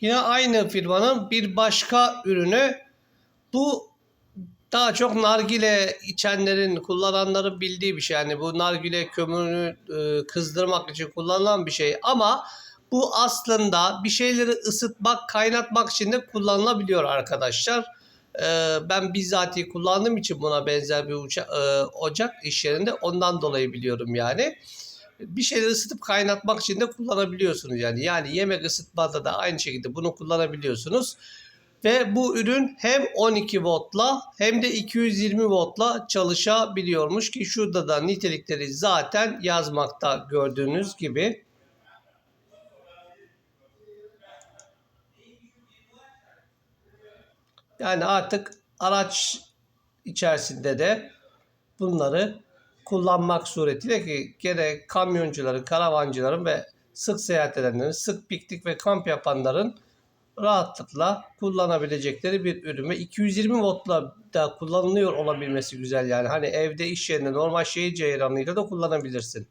Yine aynı firmanın bir başka ürünü. Bu daha çok nargile içenlerin, kullananların bildiği bir şey. Yani bu nargile kömürünü e, kızdırmak için kullanılan bir şey. Ama bu aslında bir şeyleri ısıtmak, kaynatmak için de kullanılabiliyor arkadaşlar. E, ben bizzati kullandığım için buna benzer bir uça- e, ocak iş yerinde ondan dolayı biliyorum yani. Bir şeyleri ısıtıp kaynatmak için de kullanabiliyorsunuz yani. Yani yemek ısıtmada da aynı şekilde bunu kullanabiliyorsunuz. Ve bu ürün hem 12 voltla hem de 220 voltla çalışabiliyormuş ki şurada da nitelikleri zaten yazmakta gördüğünüz gibi. Yani artık araç içerisinde de bunları kullanmak suretiyle ki gerek kamyoncuların, karavancıların ve sık seyahat edenlerin, sık piknik ve kamp yapanların rahatlıkla kullanabilecekleri bir ürün ve 220 voltla da kullanılıyor olabilmesi güzel yani. Hani evde iş yerinde normal şehir ceyranıyla da kullanabilirsin.